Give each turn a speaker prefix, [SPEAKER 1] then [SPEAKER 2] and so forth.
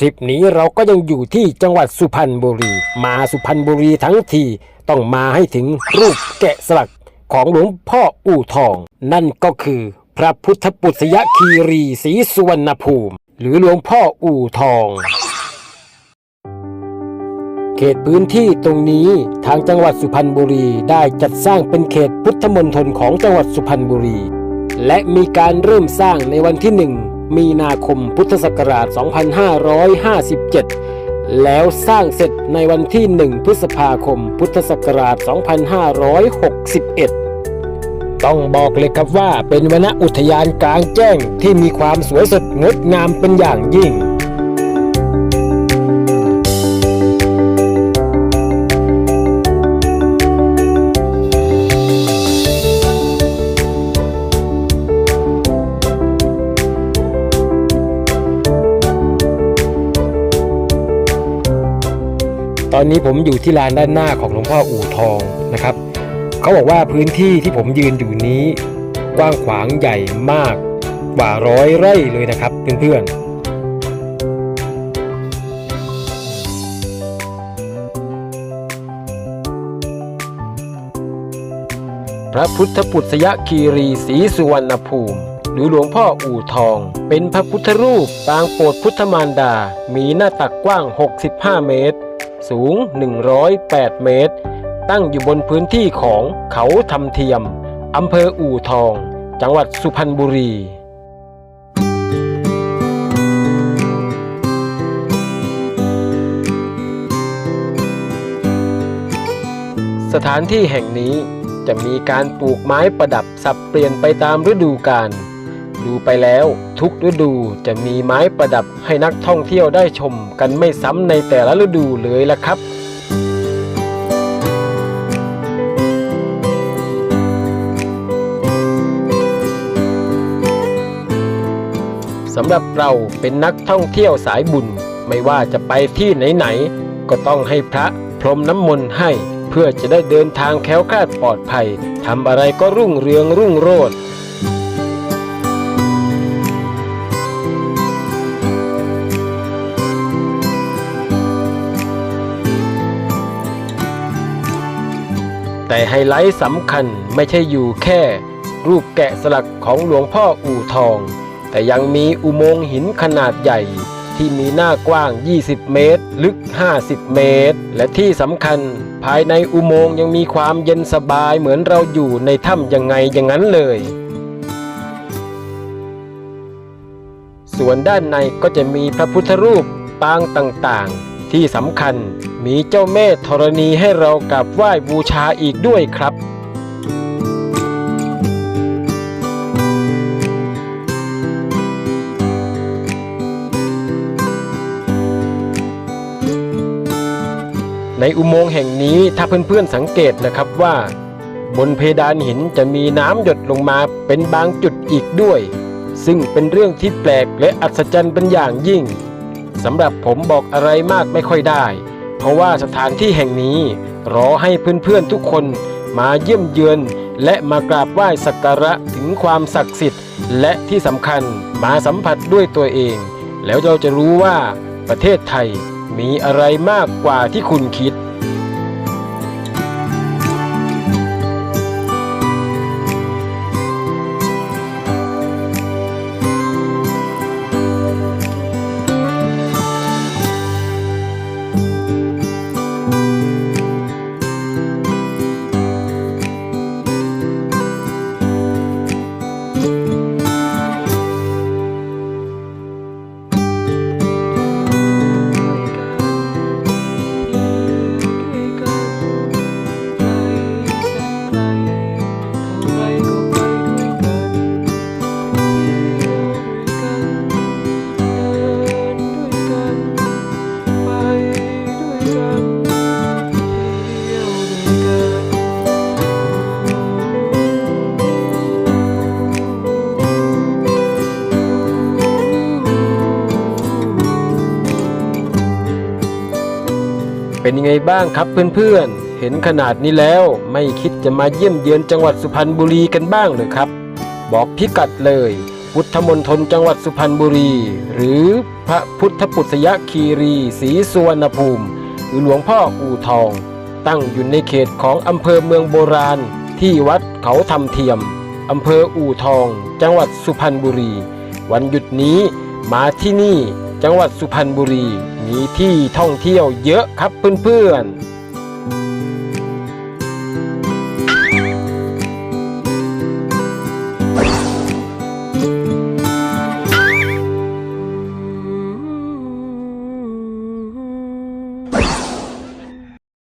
[SPEAKER 1] ทริปนี้เราก็ยังอยู่ที่จังหวัดสุพรรณบุรี มาสุพรรณบุรีทั้งทีต้องมาให้ถึงรูปแกะสลักของหลวงพ่ออู่ทอง นั่นก็คือ พระพุทธปุษยคีรีศรีสุวรรณภูมิ หรือหลวงพ่ออู่ทอง เขตพื้นที่ตรงนี้ทางจังหวัดสุพรรณบุรีได้จัดสร้างเป็นเขตพุทธมณฑลของจังหวัดสุพรรณบุรี และมีการเริ่มสร้างในวันที่1 มีนาคมพุทธศักราช 2557 แล้วสร้างเสร็จในวันที่ 1 พฤษภาคม พุทธศักราช 2561ต้องบอกเลยครับว่าเป็นวนอุทยานกลางแจ้งที่มีความสวยสดงดงามเป็นอย่างยิ่ง ตอนนี้ผมอยู่ที่ลานด้านหน้าของหลวงพ่ออู่ทองนะครับ เขาบอกว่าพื้นที่ที่ผมยืนอยู่นี้กว้างขวางใหญ่มากกว่าร้อยไร่เลยนะครับเพื่อนๆพระพุทธปุษยคีรีศรีสุวรรณภูมิ หรือหลวงพ่ออู่ทอง เป็นพระพุทธรูปปางโปรดพุทธมารดา มีหน้าตักกว้าง 65 เมตร สูง 108 เมตร ตั้งอยู่บนพื้นที่ของเขาทำเทียมอำเภออู่ทอง จังหวัดสุพรรณบุรีสถานที่แห่งนี้จะมีการปลูกไม้ประดับสับเปลี่ยนไปตามฤดูกาล ดูไปแล้ว ทุกฤดูจะมีไม้ประดับให้นักท่องเที่ยวได้ชมกันไม่ซ้ำในแต่ละฤดูเลยละครับสำหรับเราเป็นนักท่องเที่ยวสายบุญ ไม่ว่าจะไปที่ไหนๆก็ต้องให้พระพรมน้ำมนต์ให้ เพื่อจะได้เดินทางแคล้วคลาดปลอดภัยทำอะไรก็รุ่งเรืองรุ่งโรจน์ แต่ไฮไลท์สำคัญไม่ใช่อยู่แค่ รูปแกะสลักของหลวงพ่ออู่ทอง แต่ยังมีอุโมงค์หินขนาดใหญ่ที่มีหน้ากว้าง 20 เมตร ลึก 50 เมตร และที่สำคัญภายในอุโมงค์ยังมีความเย็นสบายเหมือนเราอยู่ในถ้ำยังไงอย่างนั้นเลย ส่วนด้านในก็จะมีพระพุทธรูปปางต่างๆ ที่สำคัญมีเจ้าแม่ธรณีให้เรากราบไหว้บูชาอีกด้วยครับในอุโมงค์แห่งนี้ถ้าเพื่อนๆสังเกตนะครับว่า บนเพดานหินจะมีน้ำหยดลงมาเป็นบางจุดอีกด้วย ซึ่งเป็นเรื่องที่แปลกและอัศจรรย์เป็นอย่างยิ่ง สำหรับผมบอกอะไรมากไม่ค่อยได้ เพราะว่าสถานที่แห่งนี้ รอให้เพื่อนๆทุกคนมาเยี่ยมเยือน และมากราบไหว้สักการะถึงความศักดิ์สิทธิ์ และที่สำคัญมาสัมผัสด้วยตัวเอง แล้วเราจะรู้ว่าประเทศไทยมีอะไรมากกว่าที่คุณคิด เป็นยังไงบ้างครับเพื่อนๆ เห็นขนาดนี้แล้วไม่คิดจะมาเยี่ยมเยือนจังหวัดสุพรรณบุรีกันบ้างเหรือครับ บอกพิกัดเลย พุทธมณฑลจังหวัดสุพรรณบุรี หรือพระพุทธปุษยคีรีศรีสุวรรณภูมิ หรือหลวงพ่ออู่ทอง ตั้งอยู่ในเขตของอำเภอเมืองโบราณ ที่วัดเขาทำเทียมอำเภออู่ทอง จังหวัดสุพรรณบุรี วันหยุดนี้มาที่นี่ จังหวัดสุพรรณบุรีมีที่ท่องเที่ยวเยอะครับเพื่อนๆ